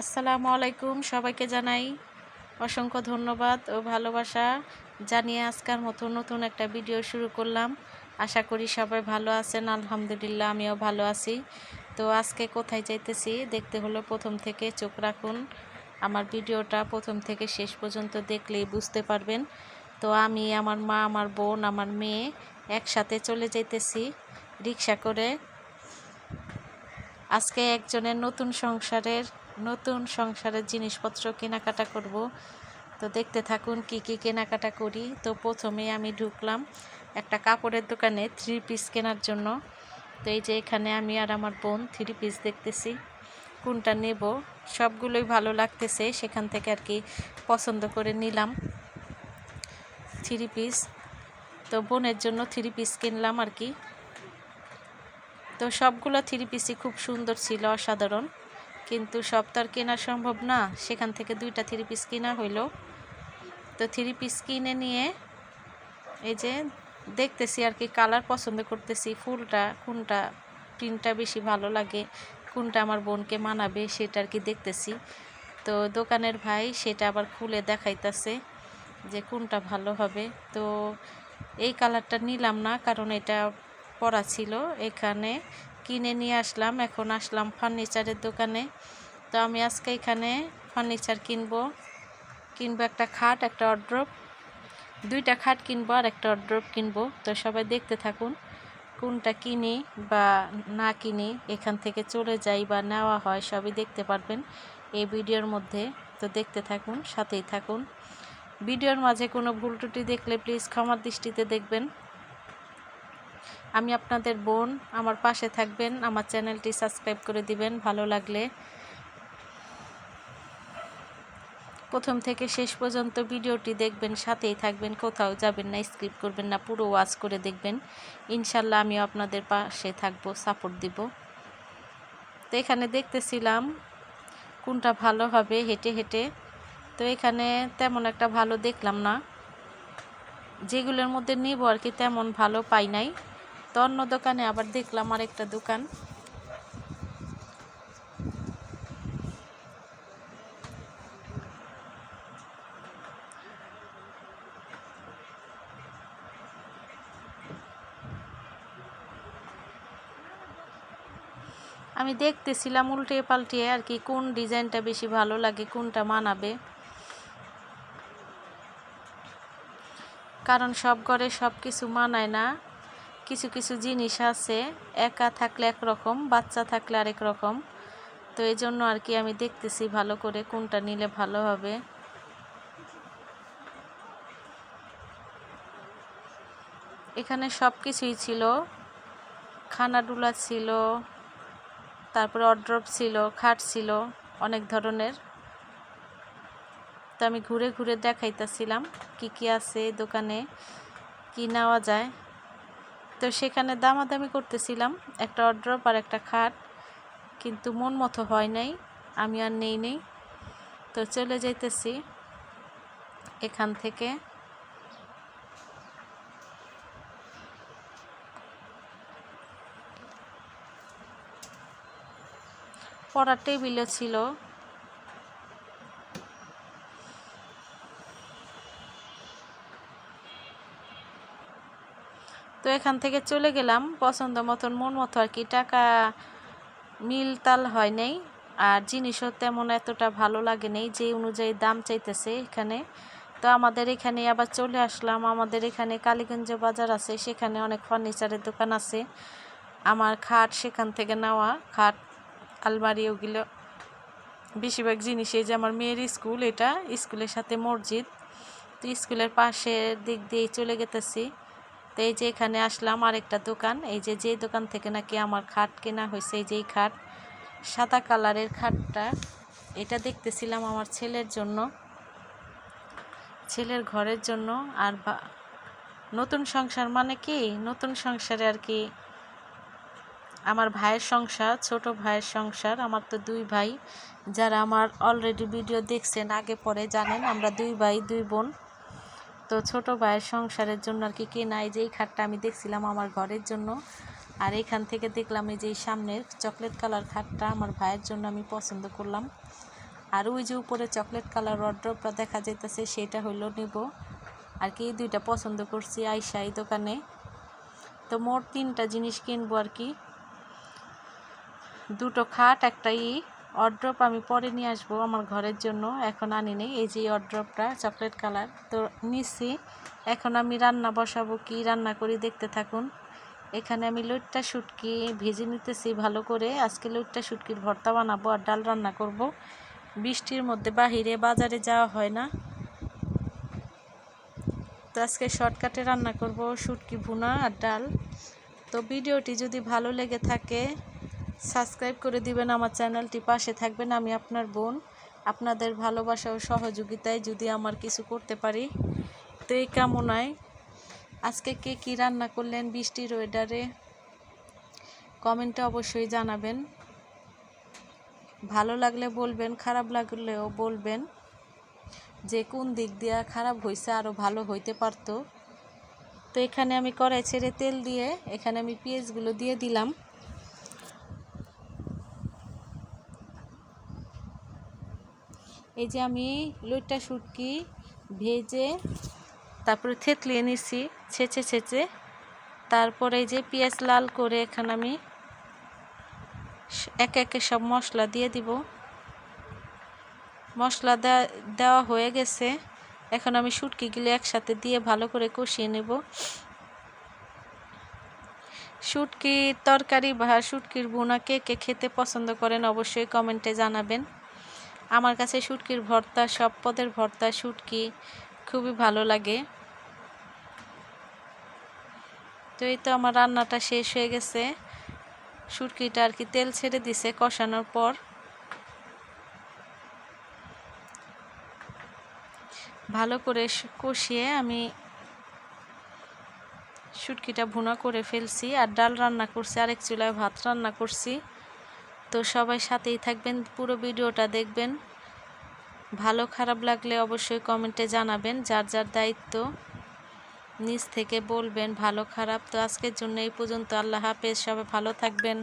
আসসালামু আলাইকুম, সবাইকে জানাই অসংখ্য ধন্যবাদ ও ভালোবাসা জানিয়ে আজকের মতো নতুন একটা ভিডিও শুরু করলাম। আশা করি সবাই ভালো আছেন, আলহামদুলিল্লাহ আমিও ভালো আছি। তো আজকে কোথায় যাইতেছি দেখতে হলো প্রথম থেকে চোখ রাখুন। আমার ভিডিওটা প্রথম থেকে শেষ পর্যন্ত দেখলেই বুঝতে পারবেন। তো আমি, আমার মা, আমার বোন, আমার মেয়ে একসাথে চলে যাইতেছি, রিক্সা করে। আজকে একজনের নতুন সংসারের নতুন সংসারের জিনিসপত্র কেনাকাটা করব। তো দেখতে থাকুন কি কি কেনাকাটা করি। তো প্রথমে আমি ঢুকলাম একটা কাপড়ের দোকানে থ্রি পিস কেনার জন্য। তো এই যে এখানে আমি আর আমার বোন থ্রি পিস দেখতেছি, কোনটা নেব? সবগুলোই ভালো লাগতেছে, সেখান থেকে আর কি পছন্দ করে নিলাম। থ্রি পিস তো বোনের জন্য থ্রি পিস কিনলাম আর কি। তো সবগুলো থ্রি পিসই খুব সুন্দর ছিল, অসাধারণ। কিন্তু সব তো আর কেনা সম্ভব না, সেখান থেকে দুইটা থ্রি পিস কিনা হইল। তো থ্রি পিস কিনে নিয়ে এই যে দেখতেছি আর কি কালার পছন্দ করতেছি, ফুলটা, কোনটা প্রিন্টটা বেশি ভালো লাগে, কোনটা আমার বোনকে মানাবে সেটা আর কি দেখতেছি। তো দোকানের ভাই সেটা আবার খুলে দেখাইতেছে যে কোনটা ভালো হবে। তো এই কালারটা নিলাম না, কারণ এটা পরা ছিল এখানে। কিনে নিয়ে আসলাম, এখন আসলাম ফার্নিচারের দোকানে। তো আমি আজকে এখানে ফার্নিচার কিনবো। কিনবো একটা খাট, একটা অড্রপ দুইটা খাট কিনবো আর একটা অড্রপ কিনবো। তো সবাই দেখতে থাকুন, কোনটা কিনি বা না কিনি, এখান থেকে চলে যাই বা নেওয়া হয়, সবই দেখতে পারবেন এই ভিডিওর মধ্যে। তো দেখতে থাকুন, সাথেই থাকুন। ভিডিওর মাঝে কোনো ভুল ত্রুটি দেখলে প্লিজ ক্ষমার দৃষ্টিতে দেখবেন। আমি আপনাদের বোন, আমার পাশে থাকবেন, আমার চ্যানেলটি সাবস্ক্রাইব করে দিবেন, ভালো লাগলে। প্রথম থেকে শেষ পর্যন্ত ভিডিওটি দেখবেন, সাথেই থাকবেন, কোথাও যাবেন না স্ক্রিপ্ট করবেন না, পুরো ওয়াচ করে দেখবেন। ইনশাল্লাহ আমিও আপনাদের পাশে থাকব সাপোর্ট দিব। তো এখানে দেখতেছিলাম কোনটা ভালো হবে, হেঁটে হেঁটে তো এখানে তেমন একটা ভালো দেখলাম না। যেগুলোর মধ্যে নিব আর কি তেমন ভালো পাই নাই। তো অন্য দোকানে আবার দেখলাম আরেকটা দোকান। আমি দেখতেছিলাম উল্টে পাল্টিয়ে আর কি কোন ডিজাইনটা বেশি ভালো লাগে, কোনটা মানাবে। কারণ সব ঘরে সব কিছু মানায় না। কিছু কিছু জিনিস আছে, একা থাকলে একরকম, বাচ্চা থাকলে আরেক রকম। তো এই জন্য আর কি আমি দেখতেছি ভালো করে কোনটা নিলে ভালো হবে। এখানে সব কিছুই ছিল। খানাডুলা ছিল, তারপরে অড্রপ ছিল, খাট ছিল, অনেক ধরনের। তো আমি ঘুরে ঘুরে দেখাইতেছিলাম কি কি আছে দোকানে, কি নেওয়া যায়। তো সেখানে দামাদামি করতেছিলাম, একটা অড্রপ আর একটা খাট, কিন্তু মন মতো হয় নাই, আমি আর নেই নেই। তো চলে যাইতেছি এখান থেকে। পড়ার টেবিলও ছিল। এখান থেকে চলে গেলাম। পছন্দ মতন, মন মতো আর কি। টাকা মিল তাল হয় নাই। আর জিনিসও তেমন এতটা ভালো লাগে নেই যে অনুযায়ী দাম চাইতেছে এখানে। তো আমাদের এখানে আবার চলে আসলাম। আমাদের এখানে কালীগঞ্জ বাজার আছে। সেখানে অনেক ফার্নিচারের দোকান আছে। আমার খাট সেখান থেকে নেওয়া। খাট, আলমারি ওগুলো। বেশিরভাগ জিনিস এই যে আমার মেয়ের স্কুল, এটা স্কুলের সাথে মসজিদ। তো স্কুলের পাশের দিক দিয়ে চলে গেতেছি। তো এই যে এখানে আসলাম আরেকটা দোকান। এই যে যে দোকান থেকে নাকি আমার খাট কেনা হয়েছে, এই যে এই খাট, সাদা কালারের খাটটা। এটা দেখতেছিলাম আমার ছেলের জন্য, ছেলের ঘরের জন্য। আর নতুন সংসার মানে কি? নতুন সংসারে আর কি আমার ভাইয়ের সংসার, ছোট ভাইয়ের সংসার। আমার তো দুই ভাই, যারা আমার অলরেডি ভিডিও দেখছেন, আগে পরে জানেন, আমরা দুই ভাই, দুই বোন। তো ছোট ভাইয়ের সংসারের জন্য আর কি কেনা, এই যে এই খাটটা আমি দেখছিলাম আমার ঘরের জন্য। আর এখান থেকে দেখলাম এই যে সামনের চকলেট কালার খাটটা আমার ভাইয়ের জন্য আমি পছন্দ করলাম। আর ওই যে উপরে চকলেট কালার ওয়ার্ড্রপটা দেখা যাইতেছে, সেটা হইল নিব। আর কি, এই দুইটা পছন্দ করছি আইসা এই দোকানে। তো মোট তিনটা জিনিস কিনবো আর কি। দুটো খাট, একটা ই অড্রপ আমি পরে নিয়ে আসব আমার ঘরের জন্য। এখন আনি নেই। এই যে অড্রপটা চকলেট কালার, তো নিচ্ছি এখন আমি রান্না বসাবো কি রান্না করি দেখতে থাকুন। এখানে আমি লইট্টা শুটকি ভেজে নিতেছি ভালো করে। আজকে লইট্টা শুটকির ভর্তা বানাবো আর ডাল রান্না করব। বৃষ্টির মধ্যে বাহিরে বাজারে যাওয়া হয় না। তো আজকে শর্টকাটে রান্না করব শুটকি ভুনা আর ডাল। তো ভিডিওটি যদি ভালো লেগে থাকে সাবস্ক্রাইব করে দিবেন আমার চ্যানেলটি, পাশে থাকবেন আমি আপনার বোন। আপনাদের ভালোবাসা ও সহযোগিতায় যদি আমার কিছু করতে পারি, তো এই কামনায় আজকে কে কী রান্না করলেন বৃষ্টির ওয়েদারে কমেন্টে অবশ্যই জানাবেন। ভালো লাগলে বলবেন, খারাপ লাগলেও বলবেন। যে কোন দিক দিয়ে খারাপ হয়েছে আরও ভালো হইতে পারতো। তো এখানে আমি কড়াই ছেড়ে তেল দিয়ে এখানে আমি পেঁয়াজগুলো দিয়ে দিলাম। এই যে আমি লইট্টা শুটকি ভেজে তারপরে থেতলিয়ে নিছি, ছেঁচে ছেঁচে। তারপরে এই যে পেঁয়াজ লাল করে এখানে আমি একে একে সব মশলা দিয়ে দিব। মশলা দেওয়া হয়ে গেছে। এখন আমি শুটকিগুলো একসাথে দিয়ে ভালো করে কষিয়ে নেব। শুটকি তরকারি বা শুটকির বোনা কে কে খেতে পছন্দ করেন অবশ্যই কমেন্টে জানাবেন। আমার কাছে শুটকির ভর্তা, সব পদের ভর্তা, শুটকি খুবই ভালো লাগে। তো এই তো আমার রান্নাটা শেষ হয়ে গেছে। শুটকিটা আর কি তেল ছেড়ে দিছে কষানোর পর। ভালো করে কষিয়ে আমি শুটকিটা ভুনা করে ফেলছি। আর ডাল রান্না করছি, আরেক চুলায় ভাত রান্না করছি। তো সবাই সাথেই থাকবেন, পুরো ভিডিওটা দেখবেন। ভালো, খারাপ লাগলে অবশ্যই কমেন্টে জানাবেন যার যার দায়িত্ব। নিজ থেকে বলবেন ভালো, খারাপ। তো আজকের জন্য এই পর্যন্ত। আল্লাহ হাফেজ, সবাই ভালো থাকবেন।